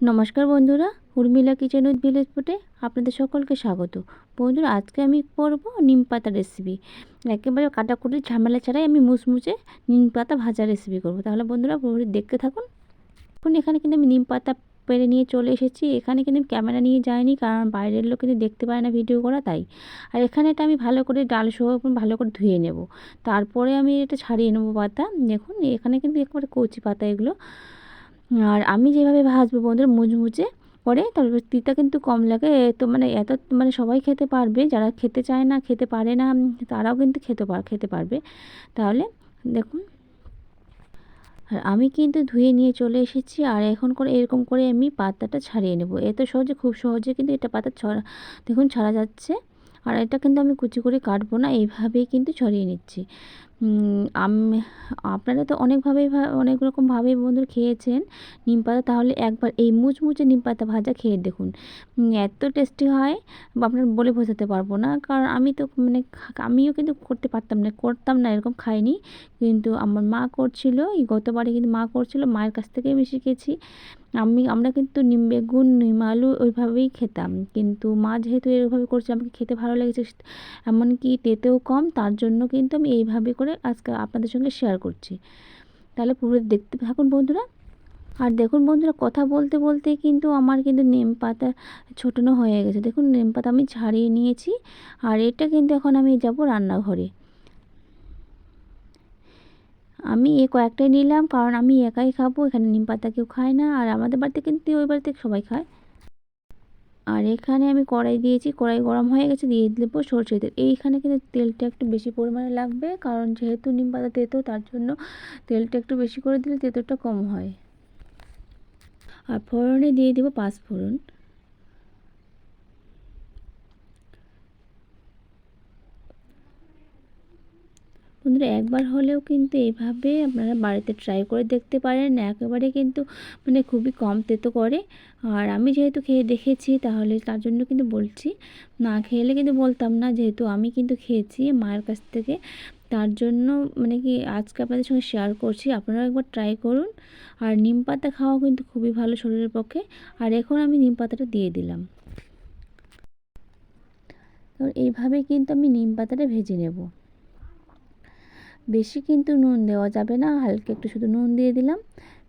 নমস্কার বন্ধুরা, Urmila kitchen with village ফুটে আপনাদের সকলকে স্বাগত। বন্ধুরা, আজকে আমি করব নিম পাতা রেসিপি একেবারে কাটাকুটির ঝামেলা ছাড়াই আমি মুচমুচে নিম পাতা ভাজা রেসিপি করব। তাহলে বন্ধুরা পুরো দেখতে থাকুন। এখন এখানে কিন্তু আমি নিম পাতা পেরে নিয়ে চলে এসেছি। এখানে কিন্তু ক্যামেরা নিয়ে যাইনি, কারণ বাইরের লোক কিন্তু দেখতে পায় না ভিডিও করা, তাই। আর এখানে এটা আমি ভালো করে ডাল সহ ভালো করে ধুয়ে নেব। তারপরে আমি এটা ছাড়িয়ে নেব পাতা। দেখুন, এখানে কিন্তু একবারে কচি পাতা এগুলো। আর আমি যেভাবে ভাজবো বন্ধুরা, মুচমুচে করে, তারপর তিতা কিন্তু কম লাগে। তো মানে এত মানে সবাই খেতে পারবে, যারা খেতে চায় না, খেতে পারে না তারাও কিন্তু খেতে পার খেতে পারবে। তাহলে দেখুন, আর আমি কিন্তু ধুয়ে নিয়ে চলে এসেছি, আর এখন করে এরকম করে আমি পাতাটা ছাড়িয়ে নেব। এত সহজে, খুব সহজে কিন্তু এটা পাতা ছড়া দেখুন ছাড়া যাচ্ছে। আর এটা কিন্তু আমি কুচি করে কাটবো না, এইভাবেই কিন্তু ছড়িয়ে নিচ্ছি। আপনারা তো অনেকভাবেই অনেক রকমভাবেই বন্ধুরা খেয়েছেন নিম পাতা, তাহলে একবার এই মুচমুচে নিম পাতা ভাজা খেয়ে দেখুন। এত টেস্টি হয়, আপনার বলে বোঝাতে পারব না, কারণ আমি তো মানে আমিও কিন্তু করতে পারতাম না, করতাম না, এরকম খাইনি। কিন্তু আমার মা করছিল, এই গতবারে কিন্তু মা করছিল, মায়ের কাছ থেকে আমি শিখেছি। আমি, আমরা কিন্তু নিম বেগুন, নিম আলু ওইভাবেই খেতাম। কিন্তু মা যেহেতু এরভাবে করছে, আমাকে খেতে ভালো লেগেছে, এমনকি তেতেও কম, তার জন্য কিন্তু আমি এইভাবে করে আজকে আপনাদের সঙ্গে শেয়ার করছি। তাহলে পুরো দেখতে থাকুন বন্ধুরা। আর দেখুন বন্ধুরা, কথা বলতে বলতে কিন্তু আমার কিন্তু নিম পাতা ছোটানো হয়ে গেছে। দেখুন, নিম পাতা আমি ছাড়িয়ে নিয়েছি আর এটা কিন্তু এখন আমি যাব রান্নাঘরে। আমি এ কয়েকটাই নিলাম কারণ আমি একাই খাব, এখানে নিম পাতা কেউ খায় না। আর আমাদের বাড়িতে কিন্তু ওই বাড়িতে সবাই খায়। আর এখানে আমি কড়াই দিয়েছি, কড়াই গরম হয়ে গেছে, দিয়ে দেবো সরষে তেল। এইখানে কিন্তু তেলটা একটু বেশি পরিমাণে লাগবে, কারণ যেহেতু নিম পাতা তেতো, তার জন্য তেলটা একটু বেশি করে দিলে তেতোটা কম হয়। আর ফোড়নে দিয়ে দেবো পাঁচ ফোড়ন। বন্ধুরা, একবার হলেও কিন্তু এইভাবে আপনারা বাড়িতে ট্রাই করে দেখতে পারেন। একেবারে কিন্তু মানে খুবই কম তেতো করে। আর আমি যেহেতু খেয়ে দেখেছি, তাহলে তার জন্য কিন্তু বলছি, না খেলে কিন্তু বলতাম না। যেহেতু আমি কিন্তু খেয়েছি মায়ের কাছ থেকে, তার জন্য মানে কি আজকে আপনাদের সঙ্গে শেয়ার করছি। আপনারাও একবার ট্রাই করুন। আর নিম পাতা খাওয়া কিন্তু খুবই ভালো শরীরের পক্ষে। আর এখন আমি নিম পাতাটা দিয়ে দিলাম। এইভাবে কিন্তু আমি নিম পাতাটা ভেজে নেব। বেশি কিন্তু নুন দেওয়া যাবে না, হালকা একটু শুধু নুন দিয়ে দিলাম।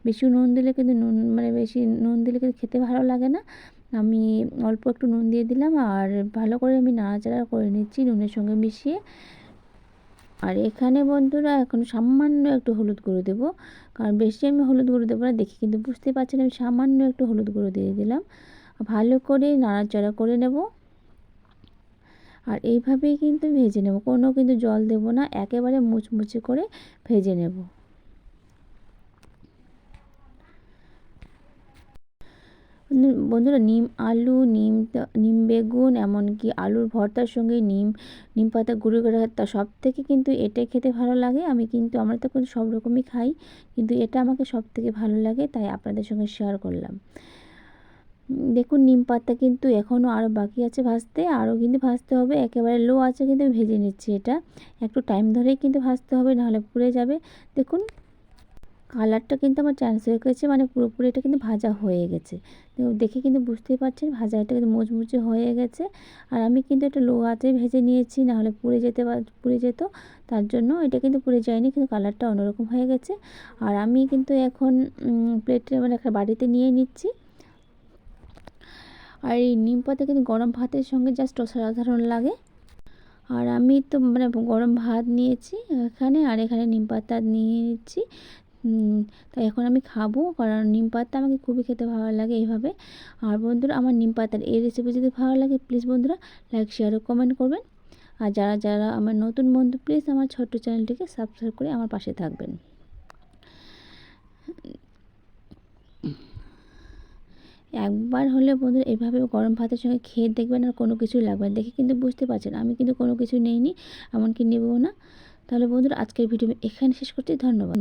বেশি নুন দিলে কিন্তু নুন মানে বেশি নুন দিলে কিন্তু খেতে ভালো লাগে না। আমি অল্প একটু নুন দিয়ে দিলাম আর ভালো করে আমি নাড়াচাড়া করে নিচ্ছি নুনের সঙ্গে মিশিয়ে। আর এখানে বন্ধুরা এখন সামান্য একটু হলুদ গুঁড়ো দেবো, কারণ বেশি আমি হলুদ গুঁড়ো দেবো না, দেখি কিন্তু বুঝতে পারছেন আমি সামান্য একটু হলুদ গুঁড়ো দিয়ে দিলাম। ভালো করে নাড়াচাড়া করে নেব। আর এইভাবেই কিন্তু ভেজে নেব। কোনো কিন্তু জল দেব না, একেবারে মুচমুচে করে ভেজে নেব। বন্ধুরা, নিম আলু, নিম নিম বেগুন, এমনকি আলুর ভর্তার সঙ্গে নিম নিম পাতা, গুঁড়ো করে তা সব থেকে কিন্তু এটাই খেতে ভালো লাগে। আমি কিন্তু, আমরা তো সব রকমই খাই, কিন্তু এটা আমাকে সব থেকে ভালো লাগে, তাই আপনাদের সঙ্গে শেয়ার করলাম। দেখুন, নিম পাতা কিন্তু এখনও আরও বাকি আছে ভাজতে। আরও কিন্তু ভাজতে হবে। একেবারে লো আছে কিন্তু ভেজে নিচ্ছি এটা। একটু টাইম ধরেই কিন্তু ভাজতে হবে, নাহলে পুড়ে যাবে। দেখুন কালারটা কিন্তু আমার চান্স হয়ে গেছে মানে পুরোপুরি এটা কিন্তু ভাজা হয়ে গেছে। দেখে কিন্তু বুঝতেই পারছেন, ভাজা এটা কিন্তু মুচমুচে হয়ে গেছে। আর আমি কিন্তু এটা লো আঁচে ভেজে নিয়েছি, নাহলে পুড়ে যেতে পুড়ে যেত। তার জন্য এটা কিন্তু পুড়ে যায়নি, কিন্তু কালারটা অন্যরকম হয়ে গেছে। আর আমি কিন্তু এখন প্লেটে মানে একটা বাড়িতে নিয়ে নিচ্ছি। আর এই নিম পাতা কিন্তু গরম ভাতের সঙ্গে জাস্ট অসাধারণ লাগে। আর আমি তো মানে গরম ভাত নিয়েছি এখানে, আর এখানে নিম পাতা নিয়ে নিচ্ছি। তাই এখন আমি খাব, কারণ নিম পাতা আমাকে খুবই খেতে ভালো লাগে এইভাবে। আর বন্ধুরা, আমার নিম পাতার এই রেসিপি যদি ভালো লাগে প্লিজ বন্ধুরা লাইক শেয়ার ও কমেন্ট করবেন। আর যারা যারা আমার নতুন বন্ধু প্লিজ আমার ছোট্ট চ্যানেলটিকে সাবস্ক্রাইব করে আমার পাশে থাকবেন। একবার হলে বন্ধুরা এভাবে গরম ভাতের সঙ্গে খেয়ে দেখবেন আর কোনো কিছু লাগবে না। দেখে কিন্তু বুঝতে পারছেন, আমি কিন্তু কোনো কিছু নেইনি, এমনকি নেবও না। তাহলে বন্ধুরা আজকের ভিডিও এখানে শেষ করছি, ধন্যবাদ।